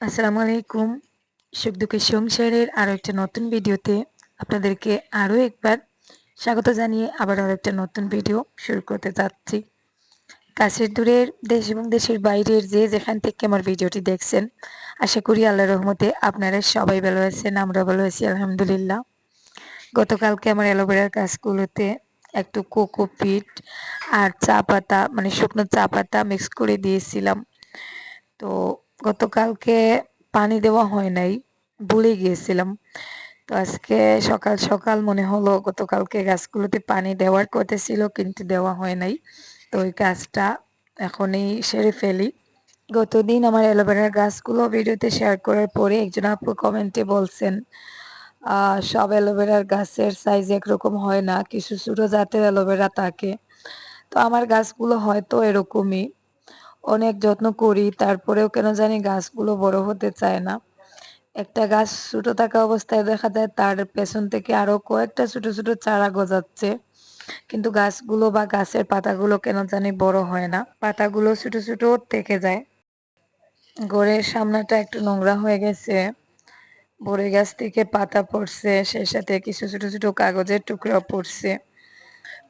আসসালামু আলাইকুম সুখ দুঃখের সংসারের আরও একটা নতুন ভিডিওতে আপনাদেরকে আরও একবার স্বাগত জানিয়ে আবার আরও একটা নতুন ভিডিও শুরু করতে যাচ্ছি। কাছের দূরের দেশ এবং দেশের বাইরের যে যেখান থেকে আমার ভিডিওটি দেখছেন, আশা করি আল্লাহ রহমতে আপনারা সবাই ভালো আছেন, আমরা ভালো আছি, আলহামদুলিল্লাহ। গতকালকে আমার অ্যালোভেরার গাছগুলোতে একটু কোকোপিট আর চা পাতা মানে শুকনো চা পাতা মিক্স করে দিয়েছিলাম। তো গতকালকে পানি দেওয়া হয় নাই, ভুলে গিয়েছিলাম। তো আজকে সকাল সকাল মনে হলো গতকালকে গাছগুলোতে পানি দেওয়ার কথা ছিল, কিন্তু দেওয়া হয় নাই। তো ওই গাছটা এখনই সেরে ফেলি। গতদিন আমার অ্যালোভেরার গাছগুলো ভিডিওতে শেয়ার করার পরে একজন আপু কমেন্টে বলছেন সব অ্যালোভেরার গাছের সাইজ একরকম হয় না, কিছু ছোটো জাতের অ্যালোভেরা থাকে। তো আমার গাছগুলো হয়তো এরকমই। অনেক যত্ন করি, তারপরেও কেন জানি গাছগুলো বড় হতে চায় না। একটা গাছ ছোট থাকা অবস্থায় দেখা যায় তার পেছন থেকে আরও কয়েকটা ছোট ছোট চারা গজাচ্ছে। কিন্তু গাছগুলো বা গাছের পাতাগুলো কেন জানি বড় হয় না, পাতাগুলো ছোট ছোট থেকে যায়। ঘরের সামনাটা একটু নোংরা হয়ে গেছে বড়ি গাছ থেকে পাতা পড়ছে, সেই সাথে কিছু ছোট ছোট কাগজের টুকরো পড়ছে,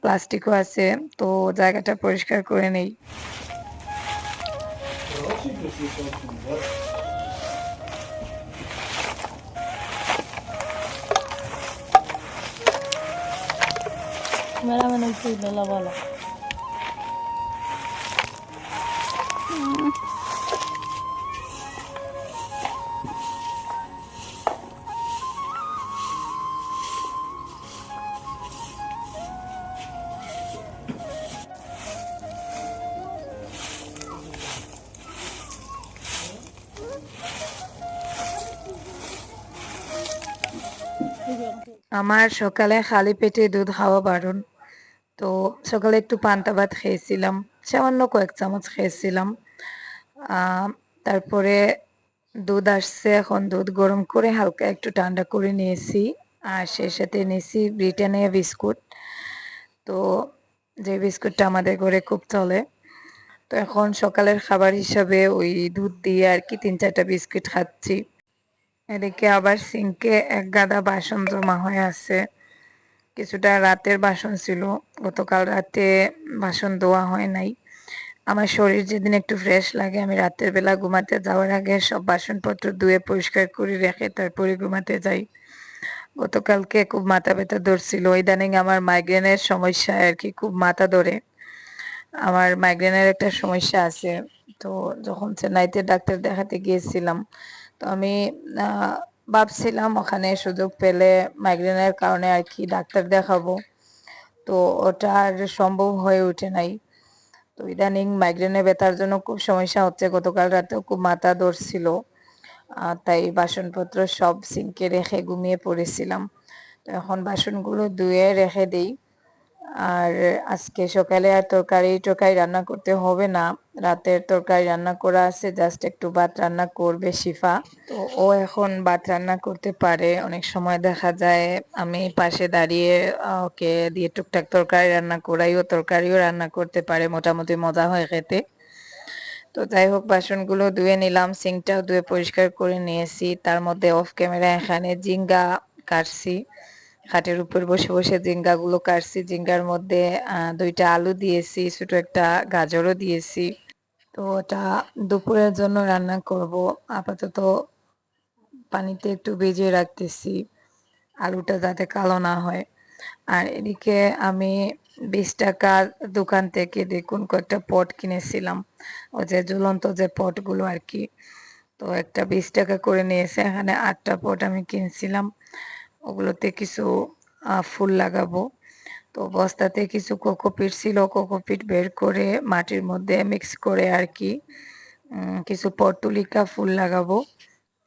প্লাস্টিকও আছে, তো জায়গাটা পরিষ্কার করে নেই। should just use something else. Malaman ng food na lawala. আমার সকালে খালি পেটে দুধ খাওয়া বারণ। তো সকালে একটু পান্তা ভাত খেয়েছিলাম, সামান্য কয়েক চামচ খেয়েছিলাম। তারপরে দুধ আসছে, এখন দুধ গরম করে হালকা একটু ঠান্ডা করে নিয়েছি, আর সেই সাথে নিয়েছি ব্রিটানিয়া বিস্কুট। তো যে বিস্কুটটা আমাদের ঘরে খুব চলে। তো এখন সকালের খাবার হিসাবে ওই দুধ দিয়ে আর কি তিন চারটা বিস্কুট খাচ্ছি। এদিকে আবার সিঙ্কে এক গাদা বাসন জমা হয়ে আছে। কিছুটা রাতের বাসন ছিল, গতকাল রাতে বাসন ধোয়া হয় নাই। আমার শরীর যেদিন একটু ফ্রেশ লাগে, আমি রাতের বেলা ঘুমাতে যাওয়ার আগে সব বাসনপত্র ধুয়ে পরিষ্কার করে রেখে তারপরে ঘুমাতে যাই। গতকালকে খুব মাথা ব্যথা ধরছিল, ইদানিং আমার মাইগ্রেনের সমস্যা আর কি খুব মাথা ধরে। আমার মাইগ্রেনের একটা সমস্যা আছে, তো যখন চেন্নাইতে ডাক্তার দেখাতে গিয়েছিলাম তো আমি ভাবছিলাম ওখানে সুযোগ পেলে মাইগ্রেনের কারণে আর কি ডাক্তার দেখাবো। তো ওটা আর সম্ভব হয়ে ওঠে নাই। তো ইদানিং মাইগ্রেনে ব্যথার জন্য খুব সমস্যা হচ্ছে। গতকাল রাতেও খুব মাথা ধরছিল। তাই বাসনপত্র সব সিঙ্কে রেখে ঘুমিয়ে পড়েছিলাম। তো এখন বাসনগুলো ধুয়ে রেখে দিই। আর আজকে সকালে আর তরকারি, টরকারি রান্না করতে হবে না। রাতের তরকারি রান্না করা আছে জাস্ট একটু ভাত রান্না করবে শিফা। তো ও এখন ভাত রান্না করতে পারে। অনেক সময় দেখা যায় আমি পাশে দাঁড়িয়ে ওকে দিয়ে টুকটাক তরকারি রান্না করাইও তরকারিও রান্না করতে পারে, মোটামুটি মজা হয় খেতে। তো যাই হোক, বাসনগুলো ধুয়ে নিলাম, সিঙ্কটাও ধুয়ে পরিষ্কার করে নিয়েছি। তার মধ্যে অফ ক্যামেরা এখানে জিঙ্গা কাটছি। খাটের উপর বসে বসে জিঙ্গাগুলো কাটছি। জিঙ্গার মধ্যে দুইটা আলু দিয়েছি, ছোট একটা গাজরও দিয়েছি। তো ওটা দুপুরের জন্য রান্না করব। আপাতত পানিতে একটু ভেজে রাখতেছি, আলুটা যাতে কালো না হয়। আর এদিকে আমি বিশ টাকার দোকান থেকে দেখুন কয়েকটা পট কিনেছিলাম। ও যে ঝুলন্ত যে পটগুলো আর কি। তো একটা বিশ টাকা করে নিয়েছে, এখানে আটটা পট আমি কিনছিলাম। ওগুলোতে কিছু ফুল লাগাবো। তো বস্তাতে কিছু কোকোপিট ছিল কোকোপিট বের করে মাটির মধ্যে মিক্স করে আর কি কিছু পর্তুলিকা ফুল লাগাবো।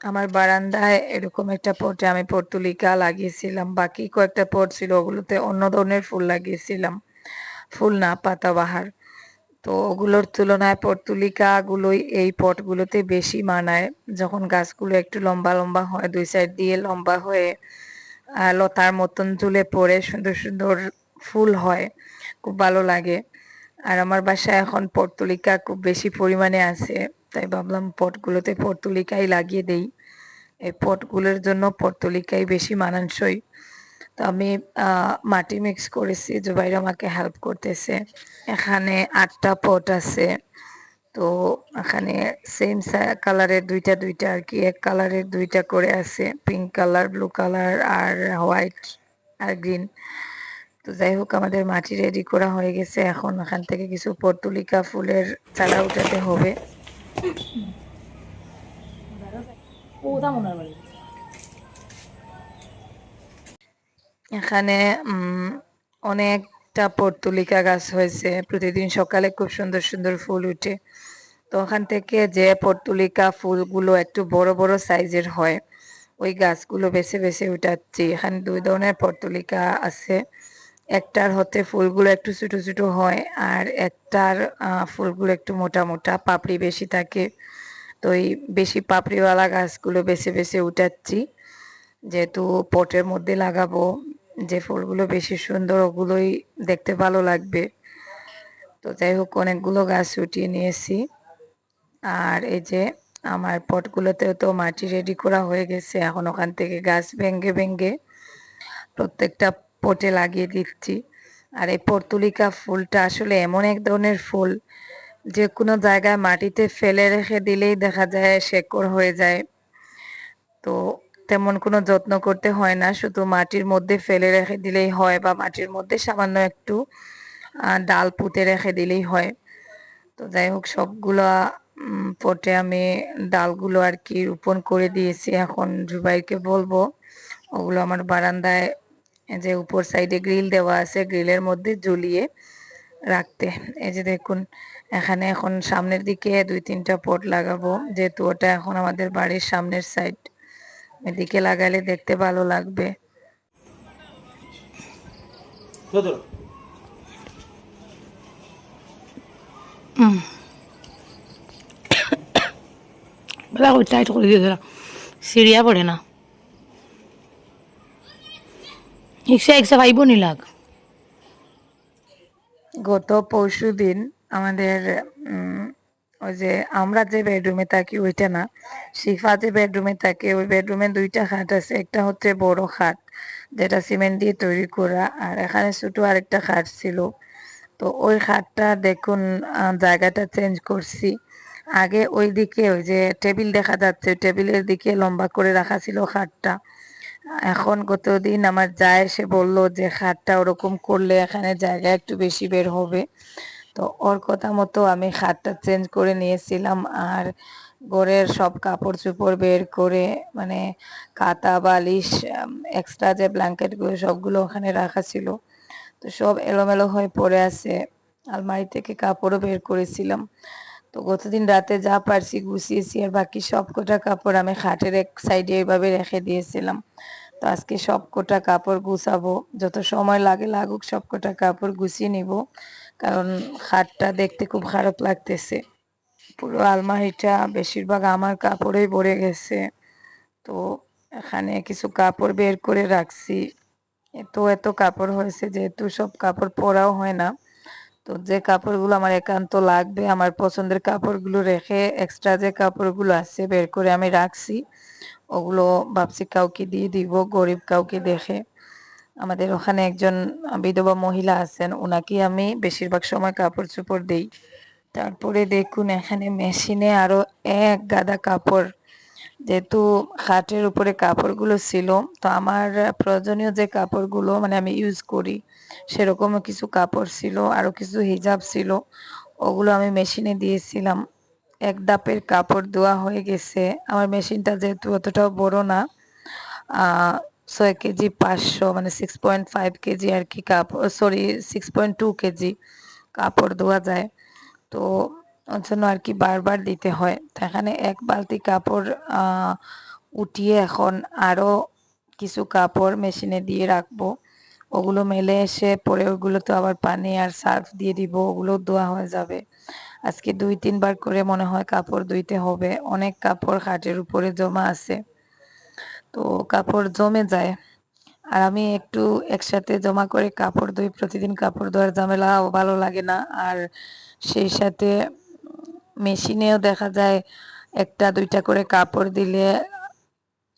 আমার বারান্দায় এরকম একটা পটে আমি পর্তুলিকা লাগিয়েছিলাম, বাকি কয়েকটা পট ছিল, ওগুলোতে অন্য ধরনের ফুল লাগিয়েছিলাম, ফুল না পাতাবাহার তো ওগুলোর তুলনায় পর্তুলিকাগুলোই এই পটগুলোতে বেশি মানায়, যখন গাছগুলো একটু লম্বা লম্বা হয়, দুই সাইড দিয়ে লম্বা হয়ে লতার মতন ঝুলে পড়ে সুন্দর সুন্দর ফুল হয়, খুব ভালো লাগে। আর আমার বাসায় এখন পর্তুলিকা খুব বেশি পরিমাণে আছে, তাই ভাবলাম পটগুলোতে পর্তুলিকাই লাগিয়ে দেই। এই পটগুলোর জন্য পর্তুলিকাই বেশি মানানসই। তো আমি মাটি মিক্স করেছি, জুবাইর আমাকে হেল্প করতেছে। এখানে আটটা পট আছে। তো এখানে সেম কালারের দুইটা দুইটা আর কি। এক কালারের দুইটা করে আছে পিঙ্ক কালার ব্লু কালার আর হোয়াইট আর গ্রিন তো যাই হোক আমাদের মাটি রেডি করা হয়ে গেছে। এখন এখান থেকে কিছু পর্তুলিকা ফুলের চারা উঠাতে হবে। এখানে উম, অনেকটা পর্তুলিকা গাছ হয়েছে। প্রতিদিন সকালে খুব সুন্দর সুন্দর ফুল উঠে। তো ওখান থেকে যে পর্তুলিকা ফুলগুলো একটু বড় বড় সাইজের হয়, ওই গাছগুলো বেছে বেছে উঠাচ্ছি। এখানে দুই ধরনের পর্তুলিকা আছে। একটার হতে ফুলগুলো একটু ছোট ছোট হয় আর একটার ফুলগুলো একটু মোটা মোটা, পাপড়ি বেশি থাকে। তো এই বেশি পাপড়িওয়ালা গাছগুলো বেছে বেছে উঠাচ্ছি। যেহেতু পটের মধ্যে লাগাবো যে ফুলগুলো বেশি সুন্দর, ওগুলোই দেখতে ভালো লাগবে। তো যাই হোক, অনেকগুলো গাছ উঠিয়ে নিয়েছি। আর এই যে আমার পটগুলোতেও তো মাটি রেডি করা হয়ে গেছে। এখন ওখান থেকে গাছ ভেঙ্গে ভেঙ্গে প্রত্যেকটা পটে লাগিয়ে দিচ্ছি। আর এই পর্তুলিকা ফুলটা আসলে এমন এক ধরনের ফুল, যে কোনো জায়গায় মাটিতে ফেলে রেখে দিলেই দেখা যায় শেকড় হয়ে যায়। তো তেমন কোনো যত্ন করতে হয় না, শুধু মাটির মধ্যে ফেলে রেখে দিলেই হয় বা মাটির মধ্যে সামান্য একটু ডাল পুঁতে রেখে দিলেই হয়। তো যাই হোক, সবগুলো পটে আমি ডালগুলো আর কি রোপণ করে দিয়েছি। এখন জুবাইরকে বলব, ওগুলো আমার বারান্দায় যে উপর সাইডে গ্রিল দেওয়া আছে, গ্রিলের মধ্যে ঝুলিয়ে রাখতে। এই যে দেখুন, এখানে এখন সামনের দিকে দুই তিনটা পট লাগাবো, যেহেতু ওটা এখন আমাদের বাড়ির সামনের সাইড। এদিকে লাগালে দেখতে ভালো লাগবে। বেলা টাইট করে দিয়ে দিলাম। সিরিয়া পড়ে না। একশো একশো ভাইব নি লাগ। গত পরশু দিন আমাদের উম, ওই যে আমরা যে বেডরুমে থাকি ওইটা না। শিফা যে বেডরুমে থাকে, ওই বেডরুমে দুইটা খাট আছে। একটা হচ্ছে বড় খাট, যেটা সিমেন্ট দিয়ে তৈরি করা। আর এখানে ছোট আরেকটা খাট ছিল। তো ওই খাটটা দেখুন জায়গাটা চেঞ্জ করছি। আগে ওই দিকে ওই যে টেবিল দেখা যাচ্ছে টেবিলের দিকে লম্বা করে রাখা ছিল খাটটা। এখন গতদিন আমার যায়, সে বলল যে খাটটা ওরকম করলে এখানে জায়গা একটু বেশি বের হবে। তো ওর কথা মতো আমি খাটটা চেঞ্জ করে নিয়েছিলাম আর ঘরের সব কাপড় চোপড় বের করে মানে কাঁথা বালিশ এক্সট্রা যে ব্ল্যাঙ্কেটগুলো সবগুলো ওখানে রাখা ছিল। তো সব এলোমেলো হয়ে পড়ে আছে। আলমারি থেকে কাপড়ও বের করেছিলাম। তো গতদিন রাতে যা পারছি গুছিয়েছি আর বাকি সব কটা কাপড় আমি খাটের এক সাইডে এইভাবে রেখে দিয়েছিলাম। তো আজকে সব কটা কাপড় গুছাবো। যত সময় লাগে লাগুক সব কটা কাপড় গুছিয়ে নিব। কারণ খাটটা দেখতে খুব খারাপ লাগতেছে। পুরো আলমারিটা বেশিরভাগ আমার কাপড়েই ভরে গেছে। তো এখানে কিছু কাপড় বের করে রাখছি। এত এত কাপড় হয়েছে যেহেতু সব কাপড় পরাও হয় না। তো যে কাপড়গুলো আমার একান্ত লাগবে, আমার পছন্দের কাপড়গুলো রেখে এক্সট্রা যে কাপড়গুলো আছে বের করে আমি রাখছি। ওগুলো ভাবছি কাউকে দিয়ে দিব, গরিব কাউকে দেখে। আমাদের ওখানে একজন বিধবা মহিলা আছেন ওনাকে আমি বেশিরভাগ সময় কাপড় চোপড় দেই। তারপরে দেখুন, এখানে মেশিনে আরও এক গাদা কাপড়। যেহেতু খাটের উপরে কাপড়গুলো ছিল, তো আমার প্রয়োজনীয় যে কাপড়গুলো মানে আমি ইউজ করি, সেরকমও কিছু কাপড় ছিল, আরও কিছু হিজাব ছিল, ওগুলো আমি মেশিনে দিয়েছিলাম। এক দাপের কাপড় ধোয়া হয়ে গেছে। আমার মেশিনটা যেহেতু অতটাও বড় না ছয় কেজি, পাঁচশো মানে সিক্স পয়েন্ট ফাইভ কেজি আর কি কাপড় sorry six point two KG কাপড় ধোয়া যায়। তো ওর জন্য আর কি বারবার দিতে হয়। এখানে এক বালতি কাপড় উঠিয়ে এখন আরও কিছু কাপড় মেশিনে দিয়ে রাখব। ওগুলো মেলে এসে পরে ওগুলো তো আবার পানি আর সার্ফ দিয়ে দিব ওগুলো ধোয়া হয়ে যাবে। আজকে দুই তিনবার করে মনে হয় কাপড় ধুইতে হবে। অনেক কাপড় খাটের উপরে জমা আছে। তো কাপড় জমে যায়। আর আমি একটু একসাথে জমা করে কাপড় ধুই, প্রতিদিন কাপড় ধোয়ার ঝামেলা ভালো লাগে না। আর সেই সাথে মেশিনেও দেখা যায় একটা, দুইটা করে কাপড় দিলে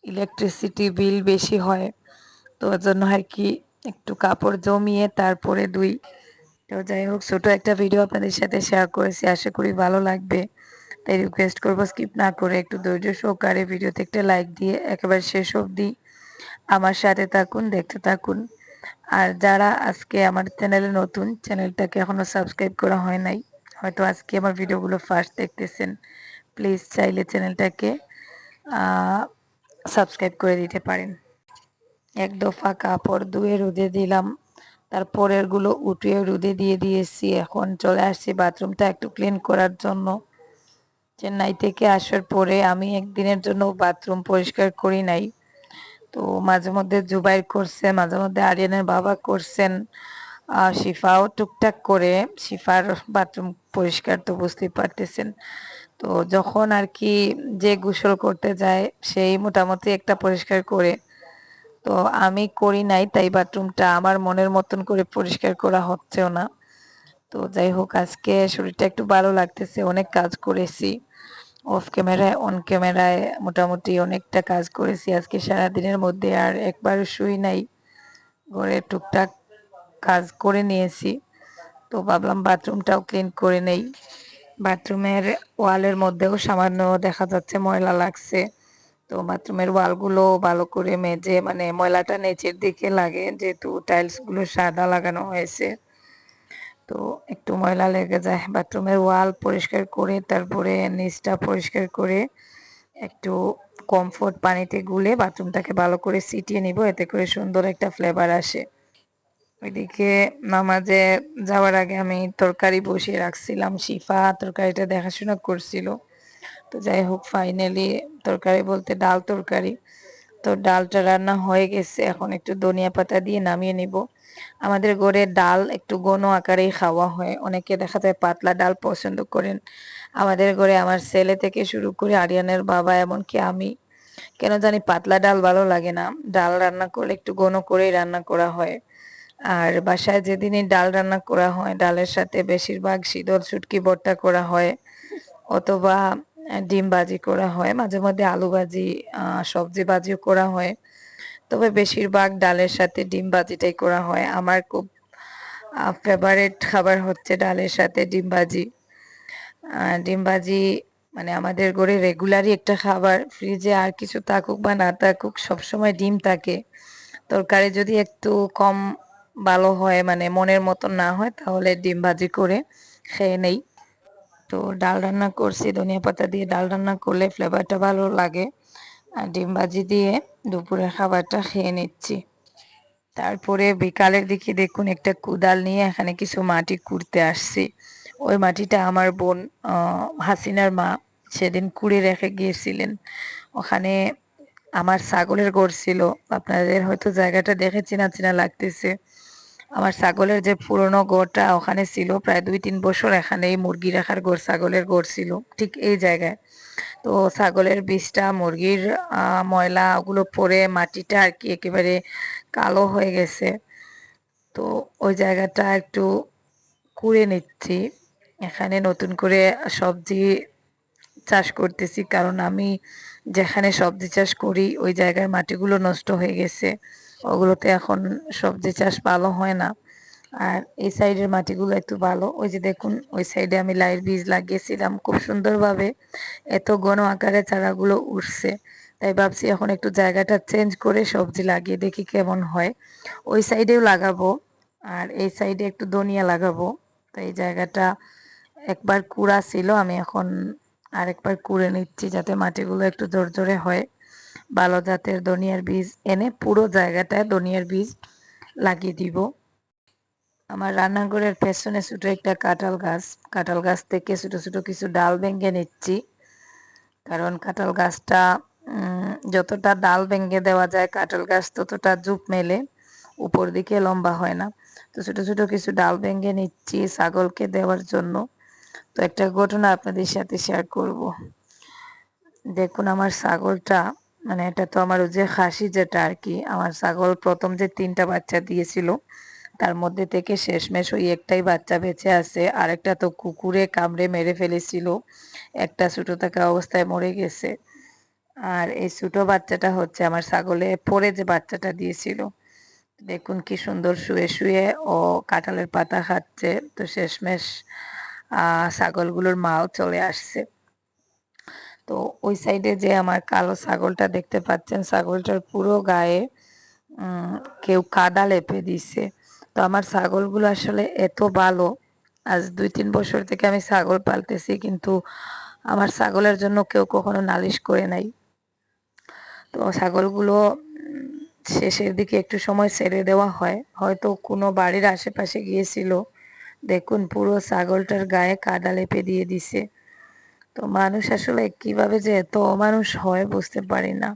ইলেকট্রিসিটি বিল বেশি হয়। তো ওর জন্য আর কি একটু কাপড় জমিয়ে তারপরে দুই তো যাই হোক, ছোট একটা ভিডিও আপনাদের সাথে শেয়ার করেছি, আশা করি ভালো লাগবে। তাই রিকোয়েস্ট করব স্কিপ না করে একটু ধৈর্য সহকারে ভিডিওতে একটা লাইক দিয়ে একেবারে শেষ অবধি আমার সাথে থাকুন, দেখতে থাকুন। আর যারা আজকে আমার চ্যানেলে নতুন চ্যানেলটাকে এখনও সাবস্ক্রাইব করা হয় নাই, হয়তো আজকে আমার ভিডিওগুলো ফার্স্ট দেখতেছেন প্লিজ চাইলে চ্যানেলটাকে সাবস্ক্রাইব করে দিতে পারেন। এক দফা কাপড় ধুয়ে রোদে দিলাম তারপরেরগুলো উঠিয়ে রোদে দিয়ে দিয়েছি, এখন চলে আসছি বাথরুমটা একটু ক্লিন করার জন্য। চেন্নাই থেকে আসার পরে আমি একদিনের জন্য বাথরুম পরিষ্কার করি নাই। তো মাঝে মধ্যে জুবাইর করছে মাঝে মধ্যে আরিয়ানের বাবা করছেন। শিফাও টুকটাক করে শিফার বাথরুম পরিষ্কার তো বুঝতেই পারতেছেন। তো যখন আর কি যে গোসল করতে যায়, সেই মোটামুটি একটা পরিষ্কার করে। তো আমি করি নাই, তাই বাথরুমটা আমার মনের মতন করে পরিষ্কার করা হচ্ছেও না। তো যাই হোক আজকে শরীরটা একটু ভালো লাগতেছে, অনেক কাজ করেছি। অফ ক্যামেরায় অন ক্যামেরায় মোটামুটি অনেকটা কাজ করেছি। আজকে সারা দিনের মধ্যে আর একবার শুই নাই। ঘরে টুকটাক কাজ করে নিয়েছি। তো ভাবলাম বাথরুমটাও ক্লিন করে নেই। বাথরুমের ওয়ালের মধ্যেও সামান্য দেখা যাচ্ছে ময়লা লাগছে। তো বাথরুমের ওয়ালগুলো ভালো করে মেজে মানে ময়লাটা নিচের দিকে লাগে, যেহেতু টাইলসগুলো সাদা লাগানো হয়েছে। তো একটু ময়লা লেগে যায়। বাথরুমের ওয়াল পরিষ্কার করে, তারপরে নিচটা পরিষ্কার করে একটু কমফোর্ট পানিতে গুলে বাথরুমটাকে ভালো করে সিটিয়ে নিব, এতে করে সুন্দর একটা ফ্লেভার আসে। ওইদিকে নামাজে যাওয়ার আগে আমি তরকারি বসিয়ে রাখছিলাম, শিফা তরকারিটা দেখাশোনা করছিল। তো যাই হোক ফাইনালি তরকারি বলতে ডাল তরকারি। তো ডালটা রান্না হয়ে গেছে। এখন একটু ধনিয়া পাতা দিয়ে নামিয়ে নিব। আমাদের ঘরে ডাল একটু ঘন আকারেই খাওয়া হয়। অনেকে দেখা যায় পাতলা ডাল পছন্দ করেন। আমাদের ঘরে আমার ছেলে থেকে শুরু করে আরিয়ানের বাবা, এমনকি আমি। কেন জানি পাতলা ডাল ভালো লাগে না। ডাল রান্না করলে একটু ঘন করেই রান্না করা হয়। আর বাসায় যেদিনই ডাল রান্না করা হয়, ডালের সাথে বেশিরভাগ শীতল ছুটকি ভর্তা করা হয়। অথবা ডিম ভাজি করা হয়, মাঝে মধ্যে আলু ভাজি সবজি ভাজিও করা হয়। তবে বেশিরভাগ ডালের সাথে ডিম ভাজিটাই করা হয়। আমার খুব ফেভারেট খাবার হচ্ছে ডালের সাথে ডিম ভাজি ডিম ভাজি মানে আমাদের ঘরে রেগুলারই একটা খাবার। ফ্রিজে আর কিছু থাকুক বা না থাকুক, সবসময় ডিম থাকে। তরকারি যদি একটু কম ভালো হয় মানে মনের মতন না হয়, তাহলে ডিম ভাজি করে খেয়ে নেই। তো ডাল রান্না করছি, ধনিয়া পাতা দিয়ে ডাল রান্না করলে ফ্লেভারটা ভালো লাগে। আর ডিম ভাজি দিয়ে দুপুরের খাবারটা খেয়ে নিচ্ছি। তারপরে বিকালের দিকে দেখুন একটা কুদাল নিয়ে এখানে কিছু মাটি কুড়তে আসছি। ওই মাটিটা আমার বোন হাসিনার মা সেদিন কুড়ে রেখে গিয়েছিলেন। ওখানে আমার ছাগলের গড় ছিল। আপনাদের হয়তো জায়গাটা দেখে চেনা চেনা লাগতেছে। আমার ছাগলের যে পুরনো গড়টা ওখানে ছিল, প্রায় দুই তিন বছর এখানে এই মুরগি রাখার গড়, ছাগলের গড় ছিল, ঠিক এই জায়গায়। তো ছাগলের বীজটা মুরগির ময়লা ওগুলো পরে মাটিটা আর কি একেবারে কালো হয়ে গেছে। তো ওই জায়গাটা একটু কুড়ে নিচ্ছি। এখানে নতুন করে সবজি চাষ করতেছি, কারণ আমি যেখানে সবজি চাষ করি, ওই জায়গার মাটিগুলো নষ্ট হয়ে গেছে। ওগুলোতে এখন সবজি চাষ ভালো হয় না, আর এই সাইডের মাটিগুলো একটু ভালো। ওই যে দেখুন, ওই সাইডে আমি লাইট বীজ লাগিয়েছিলাম, খুব সুন্দরভাবে এত ঘন আকারে চারাগুলো উঠছে। তাই ভাবছি এখন একটু জায়গাটা চেঞ্জ করে সবজি লাগিয়ে দেখি কেমন হয়। ওই সাইডেও লাগাবো, আর এই সাইডে একটু ধনিয়া লাগাবো। তো এই জায়গাটা একবার কুড়া ছিল, আমি এখন আরেকবার কুড়ে নিচ্ছি যাতে মাটিগুলো একটু জোর জোরে হয়। ভালো জাতের ধনিয়ার বীজ এনে পুরো জায়গাটায় ধনিয়ার বীজ লাগিয়ে দিব। আমার রান্নাঘরের পেছনে ছোটো একটা কাঁঠাল গাছ। কাঁঠাল গাছ থেকে ছোটো ছোটো কিছু ডাল ভেঙে নিচ্ছি। কারণ কাঁঠাল গাছটা যতটা ডাল ভেঙে দেওয়া যায়, কাঁঠাল গাছ ততটা জুপ মেলে, উপর দিকে লম্বা হয় না। তো ছোটো ছোটো কিছু ডাল ভেঙে নিচ্ছি ছাগলকে দেওয়ার জন্য। তো একটা ঘটনা আপনাদের সাথে শেয়ার করব। দেখুন আমার ছাগলটা মানে এটা তো আমার যে খাসি যেটা আর কি আমার ছাগল প্রথম যে তিনটা বাচ্চা দিয়েছিল, তার মধ্যে থেকে শেষমেশ ওই একটাই বাচ্চা বেঁচে আছে, আরেকটা তো কুকুরে কামড়ে মেরে ফেলেছিল, একটা ছোটো থাকা অবস্থায় মরে গেছে। আর এই ছোটো বাচ্চাটা হচ্ছে আমার ছাগলে পরে যে বাচ্চাটা দিয়েছিল। দেখুন কি সুন্দর শুয়ে শুয়ে ও কাঁঠালের পাতা খাচ্ছে, তো শেষমেশ ছাগলগুলোর মাও চলে আসছে। তো ওই সাইডে যে আমার কালো ছাগলটা দেখতে পাচ্ছেন, ছাগলটার পুরো গায়ে কেউ কাদা লেপে দিছে। তো আমার ছাগলগুলো আসলে এত ভালো, আজ দুই তিন বছর থেকে আমি ছাগল পালতেছি, কিন্তু আমার ছাগলের জন্য কেউ কখনো নালিশ করে নাই। তো ছাগলগুলো শেষের দিকে একটু সময় ছেড়ে দেওয়া হয়। হয়তো কোনো বাড়ির আশেপাশে গিয়েছিল, দেখুন পুরো ছাগলটার গায়ে কাদা লেপে দিয়ে দিছে। তো মানুষ আসলে কীভাবে যে এত অমানুষ হয় বুঝতে পারি না।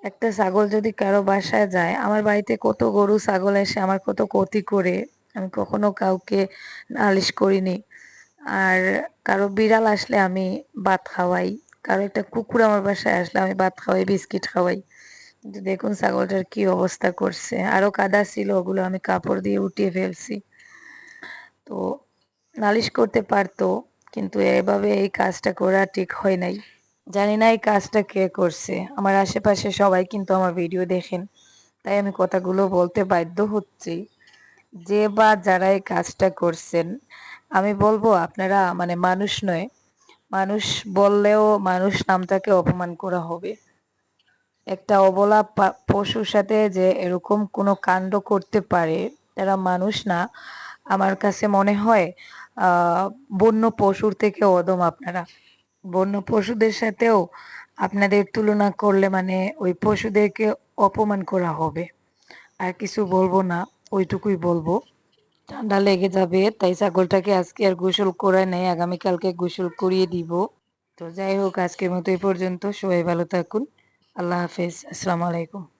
একটা ছাগল যদি কারও বাসায় যায়, আমার বাড়িতে কত গরু ছাগল এসে আমার কত ক্ষতি করে, আমি কখনো কাউকে নালিশ করিনি। আর কারও বিড়াল আসলে আমি ভাত খাওয়াই, কারও একটা কুকুর আমার বাসায় আসলে আমি ভাত খাওয়াই, বিস্কিট খাওয়াই। কিন্তু দেখুন ছাগলটার কি অবস্থা করছে, আরও কাদা ছিল, ওগুলো আমি কাপড় দিয়ে উঠিয়ে ফেলছি। তো নালিশ করতে পারতো কিন্তু এভাবে এই কাজটা করা ঠিক হয় নাই। জানি না এই কাজটা কে করছে। আমার আশেপাশে সবাই কিন্তু আমার ভিডিও দেখেন। তাই আমি কথাগুলো বলতে বাধ্য হচ্ছি। যে বা যারা এই কাজটা করছেন, আমি বলব আপনারা মানে মানুষ নয়, মানুষ বললেও মানুষ নামটাকে অপমান করা হবে। একটা অবলা পশুর সাথে যে এরকম কোনো কাণ্ড করতে পারে, তারা মানুষ না। আমার কাছে মনে হয় বন্য পশুর থেকে অদম আপনারা। বন্য পশুদের সাথেও আপনাদের তুলনা করলে মানে ওই পশুদেরকে অপমান করা হবে। আর কিছু বলব না, ওইটুকুই বলব। ঠান্ডা লেগে যাবে, তাই ছাগলটাকে আজকে আর গোসল করায় নেই আগামীকালকে গোসল করিয়ে দিব। তো যাই হোক, আজকের মতো এই পর্যন্ত, সবাই ভালো থাকুন, আল্লাহ হাফেজ, আসসালামু আলাইকুম।